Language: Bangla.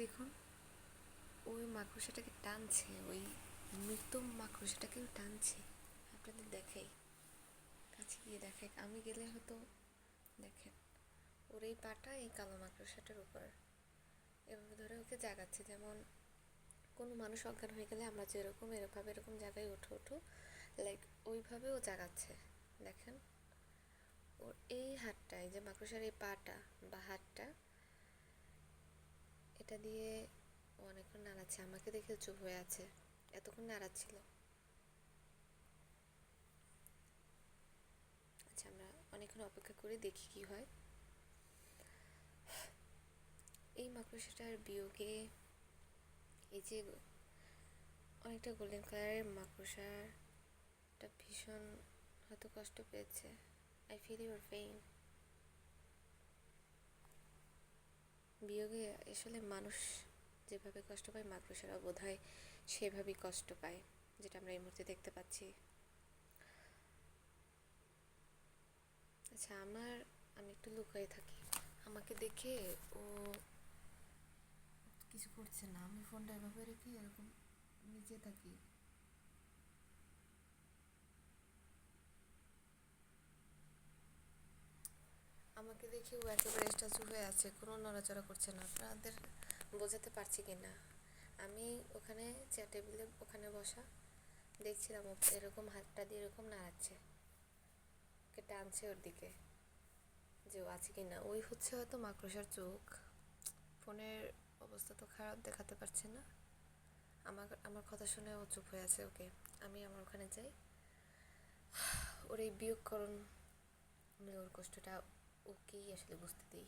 দেখুন, ওই মাকড়সাটাকে টানছে, ওই মৃত মাকড়সাটাকেও টানছে। আপনাদের দেখাই, কাছে গিয়ে দেখাই। আমি গেলে হয়তো দেখেন, ওর এই পাটা এই কালো মাকড়সাটার উপর। এভাবে ধরে ওকে জাগাচ্ছে, যেমন কোনো মানুষ অজ্ঞান হয়ে গেলে আমরা যেরকম এরকমভাবে এরকম জায়গায় ওঠো ওঠো লাইক ওইভাবে ও জাগাচ্ছে। দেখেন, ওর এই হাতটায়, যে মাকড়সার এই পাটা বা হাতটা এটা দিয়ে অনেকক্ষণ নাড়াচ্ছে। আমাকে দেখে চুপ হয়ে আছে। এতক্ষণ নাড়াচ্ছিল। আচ্ছা আমরা অনেকক্ষণ অপেক্ষা করে দেখি কি হয়। এই মাকড়সাটার বিয়োগে এই যে অনেকটা গোল্ডেন কালারের মাকড়সাটা ভীষণ হয়তো কষ্ট পেয়েছে। আই ফিল ইউর পেইন বিয়োগে আসলে মানুষ যেভাবে কষ্ট পায় মাকড়সারা বোধ হয় সেভাবেই কষ্ট পায়, যেটা আমরা এই মুহূর্তে দেখতে পাচ্ছি। আচ্ছা আমার, আমি একটু লুকাই থাকি। আমাকে দেখে ও কিছু করছে না। আমি ফোনটা এভাবে রেখে এরকম নিচে থাকি। আমাকে দেখে ও একেবারে স্ট্যাচু হয়ে আছে, কোনো নড়াচড়া করছে না। আপনাদের বোঝাতে পারছি কি না? আমি ওখানে চেয়ার টেবিলে ওখানে বসা দেখছিলাম ও এরকম হাতটা দিয়ে এরকম নাড়াচ্ছে। ওকে টানছে ওর দিকে যে ও আছে কি না ওই হচ্ছে হয়তো মাকড়সার চোখ। ফোনের অবস্থা তো খারাপ দেখাতে পারছে না। আমার আমার কথা শুনে ও চুপ হয়ে আছে ওকে। আমি আমার ওখানে যাই। ওর এই বিয়োগকরণ আমি ওর কষ্টটা ওকেই আসলে বুঝতে দিই।